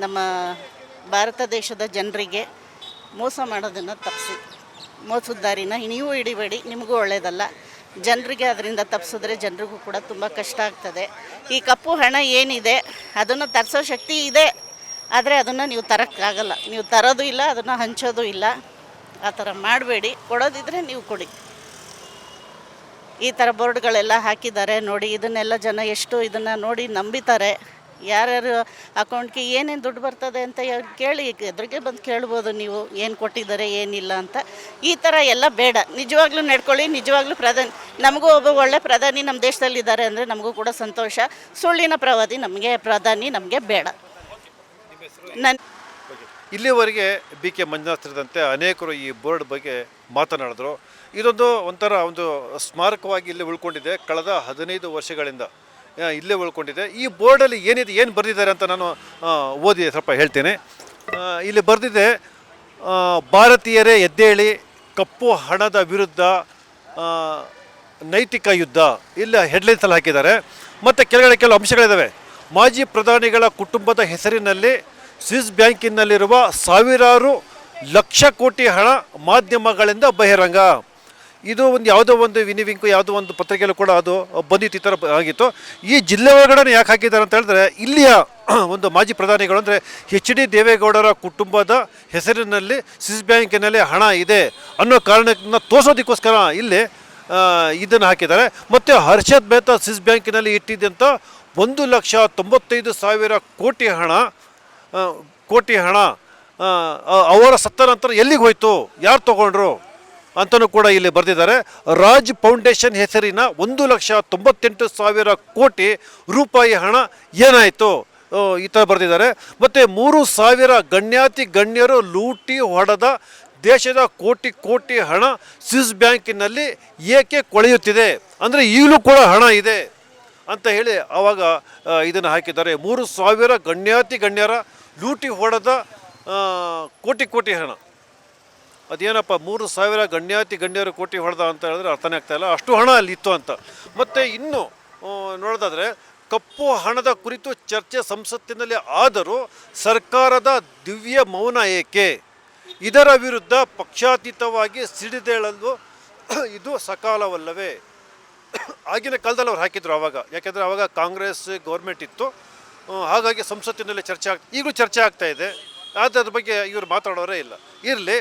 ನಮ್ಮ ಭಾರತ ದೇಶದ ಜನರಿಗೆ ಮೋಸ ಮಾಡೋದನ್ನು ತಪ್ಪಿಸಿ. ಮೋಸದ ದಾರಿನ ನೀವು ಹಿಡಿಬೇಡಿ, ನಿಮಗೂ ಒಳ್ಳೆಯದಲ್ಲ ಜನರಿಗೆ ಅದರಿಂದ ತಪ್ಪಿಸಿದ್ರೆ ಜನರಿಗೂ ಕೂಡ ತುಂಬ ಕಷ್ಟ ಆಗ್ತದೆ. ಈ ಕಪ್ಪು ಹಣ ಏನಿದೆ, ಅದನ್ನು ತರಿಸೋ ಶಕ್ತಿ ಇದೆ, ಆದರೆ ಅದನ್ನು ನೀವು ತರೋಕ್ಕಾಗಲ್ಲ. ನೀವು ತರೋದು ಇಲ್ಲ, ಅದನ್ನು ಹಂಚೋದು ಇಲ್ಲ. ಆ ಥರ ಮಾಡಬೇಡಿ. ಕೊಡೋದಿದ್ರೆ ನೀವು ಕೊಡಿ. ಈ ಥರ ಬೋರ್ಡ್ಗಳೆಲ್ಲ ಹಾಕಿದ್ದಾರೆ ನೋಡಿ, ಇದನ್ನೆಲ್ಲ ಜನ ಎಷ್ಟು ಇದನ್ನು ನೋಡಿ ನಂಬಿತಾರೆ. ಯಾರ್ಯಾರು ಅಕೌಂಟ್ಗೆ ಏನೇನು ದುಡ್ಡು ಬರ್ತದೆ ಅಂತ ಕೇಳಿ, ಎದುರಿಗೆ ಬಂದು ಕೇಳ್ಬೋದು ನೀವು, ಏನು ಕೊಟ್ಟಿದ್ದಾರೆ, ಏನಿಲ್ಲ ಅಂತ. ಈ ಥರ ಎಲ್ಲ ಬೇಡ. ನಿಜವಾಗ್ಲೂ ನಡ್ಕೊಳ್ಳಿ, ನಿಜವಾಗ್ಲೂ ಪ್ರಧಾನಿ, ನಮಗೂ ಒಬ್ಬ ಒಳ್ಳೆ ಪ್ರಧಾನಿ ನಮ್ಮ ದೇಶದಲ್ಲಿದ್ದಾರೆ ಅಂದರೆ ನಮಗೂ ಕೂಡ ಸಂತೋಷ. ಸುಳ್ಳಿನ ಪ್ರವಾದಿ ನಮಗೆ, ಪ್ರಧಾನಿ ನಮಗೆ ಬೇಡ. ನನ್ನ ಇಲ್ಲಿವರೆಗೆ ಬಿ ಕೆ ಮಂಜುನಾಥ್ ಸೇರಿದಂತೆ ಅನೇಕರು ಈ ಬೋರ್ಡ್ ಬಗ್ಗೆ ಮಾತನಾಡಿದ್ರು. ಇದೊಂದು ಒಂಥರ ಒಂದು ಸ್ಮಾರಕವಾಗಿ ಇಲ್ಲಿ ಉಳ್ಕೊಂಡಿದೆ. ಕಳೆದ ಹದಿನೈದು ವರ್ಷಗಳಿಂದ ಇಲ್ಲೇ ಉಳ್ಕೊಂಡಿದೆ. ಈ ಬೋರ್ಡಲ್ಲಿ ಏನಿದೆ, ಏನು ಬರೆದಿದ್ದಾರೆ ಅಂತ ನಾನು ಓದಿ ಸ್ವಲ್ಪ ಹೇಳ್ತೇನೆ. ಇಲ್ಲಿ ಬರೆದಿದೆ ಭಾರತೀಯರೇ ಎದ್ದೇಳಿ ಕಪ್ಪು ಹಣದ ವಿರುದ್ಧ ನೈತಿಕ ಯುದ್ಧ. ಇಲ್ಲಿ ಹೆಡ್ಲೈನ್ಸಲ್ಲಿ ಹಾಕಿದ್ದಾರೆ. ಮತ್ತು ಕೆಳಗಡೆ ಕೆಲವು ಅಂಶಗಳಿದ್ದಾವೆ ಮಾಜಿ ಪ್ರಧಾನಿಗಳ ಕುಟುಂಬದ ಹೆಸರಿನಲ್ಲಿ ಸ್ವಿಸ್ ಬ್ಯಾಂಕಿನಲ್ಲಿರುವ ಸಾವಿರಾರು ಲಕ್ಷ ಕೋಟಿ ಹಣ ಮಾಧ್ಯಮಗಳಿಂದ ಬಹಿರಂಗ. ಇದು ಒಂದು ಯಾವುದೋ ಒಂದು ವಿನಿವಿಂಕು, ಯಾವುದೋ ಒಂದು ಪತ್ರಿಕೆಯಲ್ಲೂ ಕೂಡ ಅದು ಬಂದಿತ್ತು, ಈ ಥರ ಆಗಿತ್ತು. ಈ ಜಿಲ್ಲೆ ಒಳಗಡೆ ಯಾಕೆ ಹಾಕಿದ್ದಾರೆ ಅಂತ ಹೇಳಿದ್ರೆ, ಇಲ್ಲಿಯ ಒಂದು ಮಾಜಿ ಪ್ರಧಾನಿಗಳು ಅಂದರೆ ಎಚ್ ಡಿ ದೇವೇಗೌಡರ ಕುಟುಂಬದ ಹೆಸರಿನಲ್ಲಿ ಸ್ವಿಸ್ ಬ್ಯಾಂಕಿನಲ್ಲಿ ಹಣ ಇದೆ ಅನ್ನೋ ಕಾರಣಕ್ಕೆ ತೋರಿಸೋದಕ್ಕೋಸ್ಕರ ಇಲ್ಲಿ ಇದನ್ನು ಹಾಕಿದ್ದಾರೆ. ಮತ್ತು ಹರ್ಷದ್ ಮೆಹ್ತಾ ಸ್ವಿಸ್ ಬ್ಯಾಂಕಿನಲ್ಲಿ ಇಟ್ಟಿದ್ದಂಥ ಒಂದು ಲಕ್ಷ ತೊಂಬತ್ತೈದು ಸಾವಿರ ಕೋಟಿ ಹಣ ಕೋಟಿ ಹಣ ಅವರ ಸತ್ತ ನಂತರ ಎಲ್ಲಿಗೆ ಹೋಯ್ತು? ಯಾರು ತಗೊಂಡ್ರು? ಅಂತಲೂ ಕೂಡ ಇಲ್ಲಿ ಬರೆದಿದ್ದಾರೆ. ರಾಜ್ ಫೌಂಡೇಶನ್ ಹೆಸರಿನ ಒಂದು ಲಕ್ಷ ತೊಂಬತ್ತೆಂಟು ಸಾವಿರ ಕೋಟಿ ರೂಪಾಯಿ ಹಣ ಏನಾಯಿತು? ಈ ಥರ ಬರೆದಿದ್ದಾರೆ. ಮತ್ತು ಮೂರು ಸಾವಿರ ಗಣ್ಯಾತಿ ಗಣ್ಯರು ಲೂಟಿ ಹೊಡೆದ ದೇಶದ ಕೋಟಿ ಕೋಟಿ ಹಣ ಸ್ವಿಸ್ ಬ್ಯಾಂಕಿನಲ್ಲಿ ಏಕೆ ಕೊಳೆಯುತ್ತಿದೆ? ಅಂದರೆ ಈಗಲೂ ಕೂಡ ಹಣ ಇದೆ ಅಂತ ಹೇಳಿ ಆವಾಗ ಇದನ್ನು ಹಾಕಿದ್ದಾರೆ. ಮೂರು ಸಾವಿರ ಗಣ್ಯಾತಿ ಗಣ್ಯರ ಲೂಟಿ ಹೊಡೆದ ಕೋಟಿ ಕೋಟಿ ಹಣ. ಅದೇನಪ್ಪ, ಮೂರು ಸಾವಿರ ಗಣ್ಯಾತಿ ಗಣ್ಯರು ಕೋಟಿ ಹೊಡೆದ ಅಂತ ಹೇಳಿದ್ರೆ ಅರ್ಥನೇ ಆಗ್ತಾಯಿಲ್ಲ ಅಷ್ಟು ಹಣ ಅಲ್ಲಿ ಇತ್ತು ಅಂತ. ಮತ್ತು ಇನ್ನು ನೋಡೋದಾದರೆ, ಕಪ್ಪು ಹಣದ ಕುರಿತು ಚರ್ಚೆ ಸಂಸತ್ತಿನಲ್ಲಿ ಆದರೂ ಸರ್ಕಾರದ ದಿವ್ಯ ಮೌನ ಏಕೆ? ಇದರ ವಿರುದ್ಧ ಪಕ್ಷಾತೀತವಾಗಿ ಸಿಡಿದೇಳಲು ಇದು ಸಕಾಲವಲ್ಲವೇ? ಆಗಿನ ಕಾಲದಲ್ಲಿ ಅವ್ರು ಹಾಕಿದ್ರು ಆವಾಗ ಯಾಕೆಂದರೆ ಆವಾಗ ಕಾಂಗ್ರೆಸ್ ಗೌರ್ಮೆಂಟ್ ಇತ್ತು. ಹಾಗಾಗಿ ಸಂಸತ್ತಿನಲ್ಲಿ ಚರ್ಚೆ ಆಗ್, ಈಗಲೂ ಚರ್ಚೆ ಆಗ್ತಾ ಇದೆ. ಆದರೆ ಅದ್ರ ಬಗ್ಗೆ ಇವರು ಮಾತಾಡೋರೇ ಇಲ್ಲ. ಇರಲಿ,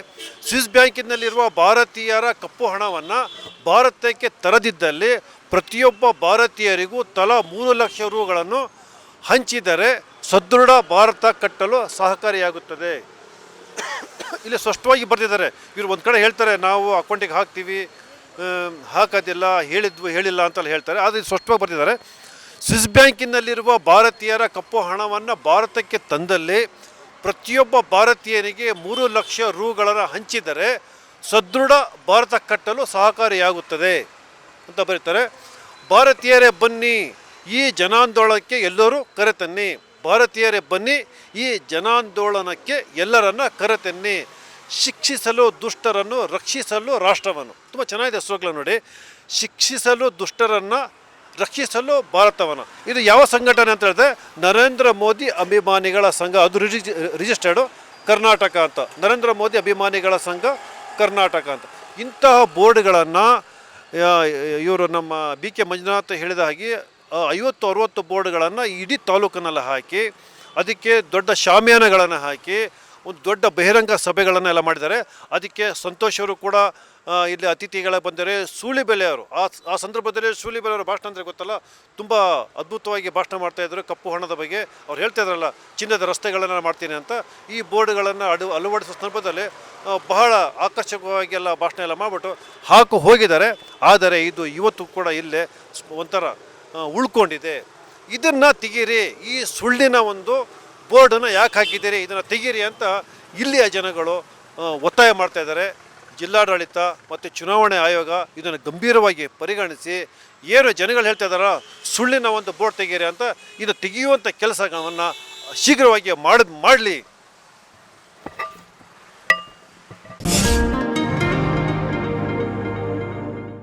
ಸ್ವಿಸ್ ಬ್ಯಾಂಕಿನಲ್ಲಿರುವ ಭಾರತೀಯರ ಕಪ್ಪು ಹಣವನ್ನು ಭಾರತಕ್ಕೆ ತರದಿದ್ದಲ್ಲಿ ಪ್ರತಿಯೊಬ್ಬ ಭಾರತೀಯರಿಗೂ ತಲಾ ಮೂರು ಲಕ್ಷ ರೂಗಳನ್ನು ಹಂಚಿದರೆ ಸದೃಢ ಭಾರತ ಕಟ್ಟಲು ಸಹಕಾರಿಯಾಗುತ್ತದೆ. ಇಲ್ಲಿ ಸ್ಪಷ್ಟವಾಗಿ ಬರ್ತಿದ್ದಾರೆ ಇವರು ಒಂದು ಕಡೆ ಹೇಳ್ತಾರೆ, ನಾವು ಅಕೌಂಟಿಗೆ ಹಾಕ್ತೀವಿ ಹಾಕೋದಿಲ್ಲ, ಹೇಳಿದ್ವು, ಹೇಳಿಲ್ಲ ಅಂತೆಲ್ಲ ಹೇಳ್ತಾರೆ. ಆದರೆ ಸ್ಪಷ್ಟವಾಗಿ ಬರೆದಿದ್ದಾರೆ. ಸ್ವಿಸ್ ಬ್ಯಾಂಕಿನಲ್ಲಿರುವ ಭಾರತೀಯರ ಕಪ್ಪು ಹಣವನ್ನು ಭಾರತಕ್ಕೆ ತಂದಲ್ಲಿ ಪ್ರತಿಯೊಬ್ಬ ಭಾರತೀಯನಿಗೆ ಮೂರು ಲಕ್ಷ ರೂಗಳನ್ನು ಹಂಚಿದರೆ ಸದೃಢ ಭಾರತ ಕಟ್ಟಲು ಸಹಕಾರಿಯಾಗುತ್ತದೆ ಅಂತ ಬರೀತಾರೆ. ಭಾರತೀಯರೇ ಬನ್ನಿ, ಈ ಜನಾಂದೋಲನಕ್ಕೆ ಎಲ್ಲರೂ ಕರೆತನ್ನಿ. ಭಾರತೀಯರೇ ಬನ್ನಿ, ಈ ಜನಾಂದೋಲನಕ್ಕೆ ಎಲ್ಲರನ್ನ ಕರೆತನ್ನಿ. ಶಿಕ್ಷಿಸಲು ದುಷ್ಟರನ್ನು ರಕ್ಷಿಸಲು ರಾಷ್ಟ್ರವನ್ನು. ತುಂಬ ಚೆನ್ನಾಗಿದೆ ಸ್ಲೋಗನ್ ನೋಡಿ. ಶಿಕ್ಷಿಸಲು ದುಷ್ಟರನ್ನು ರಕ್ಷಿಸಲು ಭಾರತವನ್ನು. ಇದು ಯಾವ ಸಂಘಟನೆ ಅಂತ ಹೇಳಿದ್ರೆ ನರೇಂದ್ರ ಮೋದಿ ಅಭಿಮಾನಿಗಳ ಸಂಘ. ಅದು ರಿಜಿ, ರಿಜಿಸ್ಟರ್ಡು ಕರ್ನಾಟಕ ಅಂತ. ನರೇಂದ್ರ ಮೋದಿ ಅಭಿಮಾನಿಗಳ ಸಂಘ ಕರ್ನಾಟಕ ಅಂತ. ಇಂತಹ ಬೋರ್ಡ್ಗಳನ್ನು ಇವರು ನಮ್ಮ ಬಿ ಕೆ ಮಂಜುನಾಥ್ ಹೇಳಿದ ಹಾಗೆ ಐವತ್ತು, ಅರುವತ್ತು ಬೋರ್ಡ್ಗಳನ್ನು ಇಡೀ ತಾಲೂಕಿನಲ್ಲಿ ಹಾಕಿ, ಅದಕ್ಕೆ ದೊಡ್ಡ ಶಾಮಿಯಾನಗಳನ್ನು ಹಾಕಿ ಒಂದು ದೊಡ್ಡ ಬಹಿರಂಗ ಸಭೆಗಳನ್ನೆಲ್ಲ ಮಾಡಿದ್ದಾರೆ. ಅದಕ್ಕೆ ಸಂತೋಷ್ ಅವರು ಕೂಡ ಇಲ್ಲಿ ಅತಿಥಿಗಳ ಬಂದರೆ ಸೂಳಿಬೆಲೆ ಅವರು. ಆ ಆ ಸಂದರ್ಭದಲ್ಲಿ ಸೂಳಿಬೆಲೆ ಅವರು ಭಾಷಣ ಅಂದರೆ ಗೊತ್ತಲ್ಲ, ತುಂಬ ಅದ್ಭುತವಾಗಿ ಭಾಷಣ ಮಾಡ್ತಾಯಿದ್ರು ಕಪ್ಪು ಹಣದ ಬಗ್ಗೆ. ಅವ್ರು ಹೇಳ್ತಾ ಇದ್ರಲ್ಲ, ಚಿನ್ನದ ರಸ್ತೆಗಳನ್ನು ಮಾಡ್ತೀನಿ ಅಂತ. ಈ ಬೋರ್ಡ್ಗಳನ್ನು ಅಡು, ಅಳವಡಿಸೋ ಸಂದರ್ಭದಲ್ಲಿ ಬಹಳ ಆಕರ್ಷಕವಾಗಿ ಎಲ್ಲ ಭಾಷಣ ಎಲ್ಲ ಮಾಡಿಬಿಟ್ಟು ಹಾಕು ಹೋಗಿದ್ದಾರೆ. ಆದರೆ ಇದು ಇವತ್ತು ಕೂಡ ಇಲ್ಲೇ ಒಂಥರ ಉಳ್ಕೊಂಡಿದೆ. ಇದನ್ನು ತೆಗೀರಿ, ಈ ಸುಳ್ಳಿನ ಒಂದು ಬೋರ್ಡನ್ನು ಯಾಕೆ ಹಾಕಿದ್ದೀರಿ? ಇದನ್ನು ತೆಗೀರಿ ಅಂತ ಇಲ್ಲಿಯ ಜನಗಳು ಒತ್ತಾಯ ಮಾಡ್ತಾ ಇದ್ದಾರೆ. ಜಿಲ್ಲಾಡಳಿತ ಮತ್ತು ಚುನಾವಣೆ ಆಯೋಗ ಇದನ್ನು ಗಂಭೀರವಾಗಿ ಪರಿಗಣಿಸಿ, ಏನು ಜನಗಳು ಹೇಳ್ತಾ ಇದ್ದಾರೋ, ಸುಳ್ಳಿನ ಒಂದು ಬೋರ್ಡ್ ತೆಗೀರಿ ಅಂತ ಇದು ತೆಗೆಯುವಂಥ ಕೆಲಸವನ್ನು ಶೀಘ್ರವಾಗಿ ಮಾಡಿ, ಮಾಡಲಿ.